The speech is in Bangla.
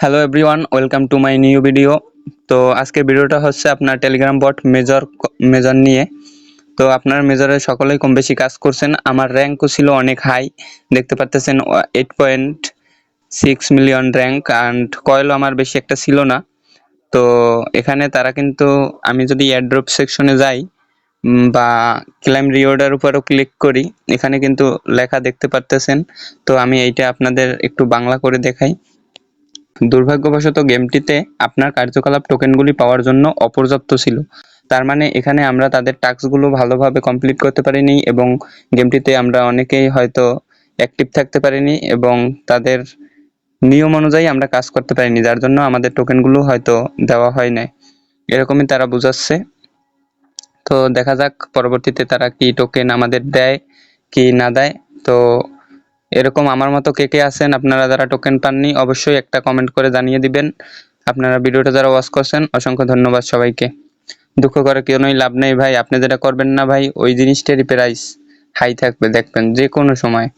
Hello everyone welcome to my new video তো আজকের ভিডিওটা হচ্ছে আপনার টেলিগ্রাম বট মেজর মেজর নিয়ে। তো আপনার মেজরে সকলেই কম বেশি কাজ করছেন। আমার র্যাঙ্কও ছিল অনেক হাই দেখতে পাচ্তেছেন eight point six million rank and কয়েলও আমার বেশি একটা ছিল না। তো এখানে তারা কিন্তু, আমি যদি এয়ারড্রপ সেকশনে যাই বা ক্লাইম রিওয়ার্ডের উপরও ক্লিক করি, এখানে কিন্তু লেখা দেখতে পারতেছেন। তো আমি এইটা আপনাদের একটু বাংলা করে দেখাই। দুর্ভাগ্যবশত গেমটিতে আপনার কার্যকলাপ টোকেনগুলি পাওয়ার জন্য অপর্যাপ্ত ছিল। তার মানে এখানে আমরা তাদের টাস্কগুলো ভালোভাবে কমপ্লিট করতে পারিনি এবং গেমটিতে আমরা অনেকেই হয়তো অ্যাক্টিভ থাকতে পারিনি এবং তাদের নিয়ম অনুযায়ী আমরা কাজ করতে পারিনি, যার জন্য আমাদের টোকেনগুলো হয়তো দেওয়া হয় নাই। এরকমই তারা বুঝাচ্ছে। তো দেখা যাক, পরবর্তীতে তারা কি টোকেন আমাদের দেয়, কি না দেয়। তো এরকম আমার মতো কে কে আছেন, আপনারা যারা টোকেন পাননি, অবশ্যই একটা কমেন্ট করে জানিয়ে দিবেন। আপনারা ভিডিওটা যারা ওয়াচ করছেন, অসংখ্য ধন্যবাদ সবাইকে। দুঃখ করে কেউই লাভ নেই ভাই। আপনি যেটা করবেন না ভাই, ওই জিনিসটারই প্রাইস হাই থাকবে, দেখবেন যে কোনো সময়।